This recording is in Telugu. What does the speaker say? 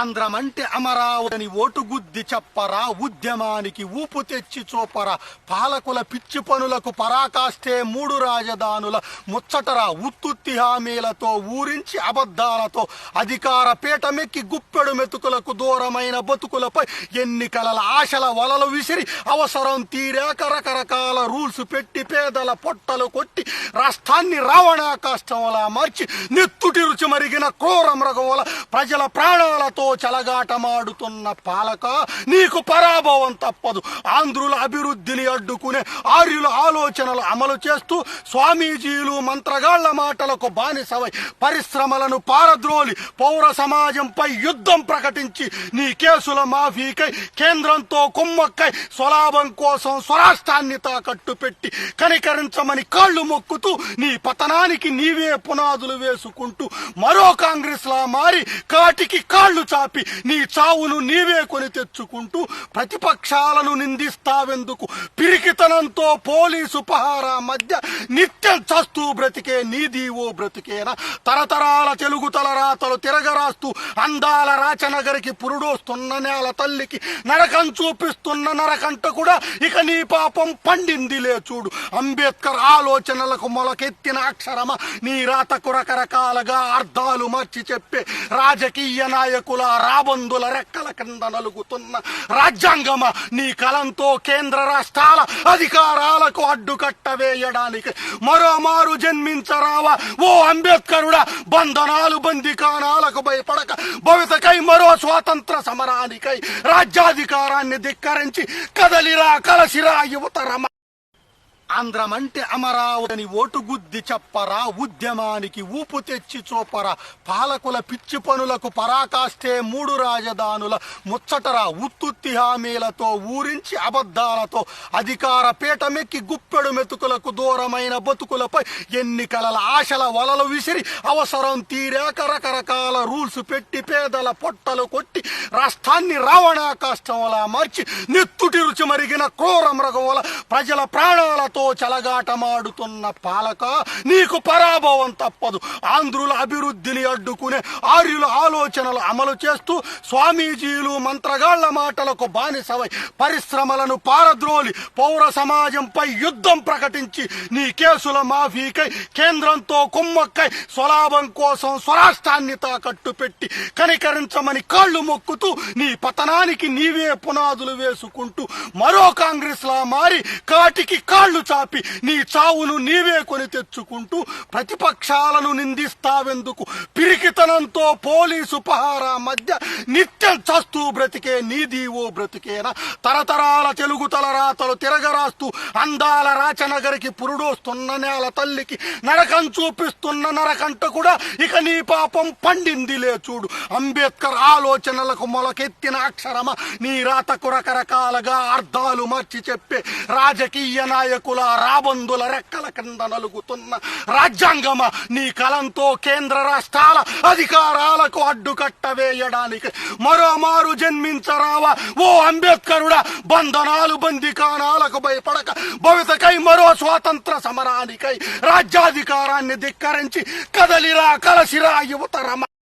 ఆంధ్రమంటే అమరావతిని ఓటుగుద్ది చెప్పరా ఉద్యమానికి ఊపు తెచ్చి చూపరా. పాలకుల పిచ్చి పనులకు పరాకాష్టే మూడు రాజధానుల ముచ్చటరా. ఉత్తుత్తి హామీలతో ఊరించి అబద్ధాలతో అధికార పీఠమెక్కి గుప్పెడు మెతుకులకు దూరమైన బతుకులపై ఎన్నికల ఆశల వలలు విసిరి అవసరం తీరాక రకరకాల రూల్స్ పెట్టి పేదల పొట్టలు కొట్టి రాష్ట్రాన్ని రావణ కష్టంలా మార్చి నెత్తుటి రుచి మరిగిన క్రూర మృగముల ప్రజల ప్రాణాలతో చెలగాటమాడుతున్న పాలక నీకు పరాభవం తప్పదు. ఆంధ్రుల అభివృద్ధిని అడ్డుకునే ఆర్యుల ఆలోచనలు అమలు చేస్తూ స్వామీజీలు మంత్రగాళ్ళ మాటలకు బానిసవై పరిశ్రమలను పారద్రోలి పౌర సమాజంపై యుద్ధం ప్రకటించి నీ కేసుల మాఫీకై కేంద్రంతో కుమ్మక్కై స్వలాభం కోసం స్వరాష్ట్రాన్ని తాకట్టు పెట్టి కనికరించమని కాళ్ళు మొక్కుతూ నీ పతనానికి నీవే పునాదులు వేసుకుంటూ మరో కాంగ్రెస్ లా మారి కాటికి కాళ్ళు చాపి నీ చావును నీవే కొని తెచ్చుకుంటూ ప్రతిపక్షాలను నిందిస్తావెందుకు? పిరికితనంతో పోలీసు పహారా మధ్య నిత్యం చస్తూ బ్రతికే నీది ఓ బ్రతికేనా? తరతరాల తెలుగు తలరాతలు తిరగరాస్తూ అందాల రాచనగరికి పురుడోస్తున్న నేల తల్లికి నరకం చూపిస్తున్న నరకంట కూడా ఇక నీ పాపం పండిందిలే చూడు. అంబేద్కర్ ఆలోచనలకు మొలకెత్తిన అక్షరమ నీ రాతకు రకరకాలుగా అర్థాలు మార్చి చెప్పే రాజకీయ నాయకుల రాబందుల రెక్కల కింద నలుగుతున్న రాజ్యాంగమ? నీ కలంతో కేంద్ర రాష్ట్రాల అధికారాలకు అడ్డుకట్ట వేయడానికి మరోమారు జన్మించరావా? ఓ అంబేద్కరుడా బంధనాలు బందికానాలకు భయపడక భవితకై మరో స్వాతంత్ర సమరానికై రాజ్యాధికారాన్ని ధిక్కరించి కదలిరా కలసిరా యువతరమ? ఆంధ్రమంటే అమరావతిని ఓటుగుద్ది చెప్పరా ఉద్యమానికి ఊపు తెచ్చి చూపరా. పాలకుల పిచ్చి పనులకు పరాకాష్టే మూడు రాజధానుల ముచ్చటరా. ఉత్తుత్తి హామీలతో ఊరించి అబద్ధాలతో అధికార పీఠమెక్కి గుప్పెడు మెతుకులకు దూరమైన బతుకులపై ఎన్నికల ఆశల వలలు విసిరి అవసరం తీరాక రకరకాల రూల్స్ పెట్టి పేదల పొట్టలు కొట్టి రాష్ట్రాన్ని రావణ కష్టంలా మార్చి నెత్తుటి రుచి మరిగిన క్రూర మృగముల ప్రజల ప్రాణాలతో చెలగాటమాడుతున్న పాలక నీకు పరాభవం తప్పదు. ఆంధ్రుల అభివృద్ధిని అడ్డుకునే ఆర్యుల ఆలోచనలు అమలు చేస్తూ స్వామీజీలు మంత్రగాళ్ళ మాటలకు బానిసవై పరిశ్రమలను పారద్రోలి పౌర సమాజంపై యుద్ధం ప్రకటించి నీ కేసుల మాఫీకై కేంద్రంతో కుమ్మక్కై స్వలాభం కోసం స్వరాష్ట్రాన్ని తాకట్టు పెట్టి కనికరించమని కాళ్ళు మొక్కుతూ నీ పతనానికి నీవే పునాదులు వేసుకుంటూ మరో కాంగ్రెస్ లా మారి కాటికి కాళ్ళు చాపి నీ చావును నీవే కొని తెచ్చుకుంటూ ప్రతిపక్షాలను నిందిస్తావెందుకు? పిరికితనంతో పోలీసు పహారా మధ్య నిత్యం చస్తూ బ్రతికే నీది ఓ బ్రతికేనా? తరతరాల తెలుగు తలరాతలు తిరగరాస్తూ అందాల రాచనగరికి పురుడోస్తున్న నేల తల్లికి నరకం చూపిస్తున్న నరకంట కూడా ఇక నీ పాపం పండిందిలే చూడు. అంబేద్కర్ ఆలోచనలకు మొలకెత్తిన అక్షరమ నీ రాతకు రకరకాలుగా అర్థాలు మార్చి చెప్పే రాజకీయ నాయకుల రాబందుల రెక్కల కింద నలుగుతున్న రాజ్యాంగమ? నీ కలంతో కేంద్ర రాష్ట్రాల అధికారాలకు అడ్డుకట్ట వేయడానికి మరోమారు జన్మించరావా? ఓ అంబేద్కరుడా బంధనాలు బందికానాలకు భయపడక భవితకై మరో స్వాతంత్ర సమరానికై రాజ్యాధికారాన్ని ధిక్కరించి కదలిరా కలసిరా యువతరమ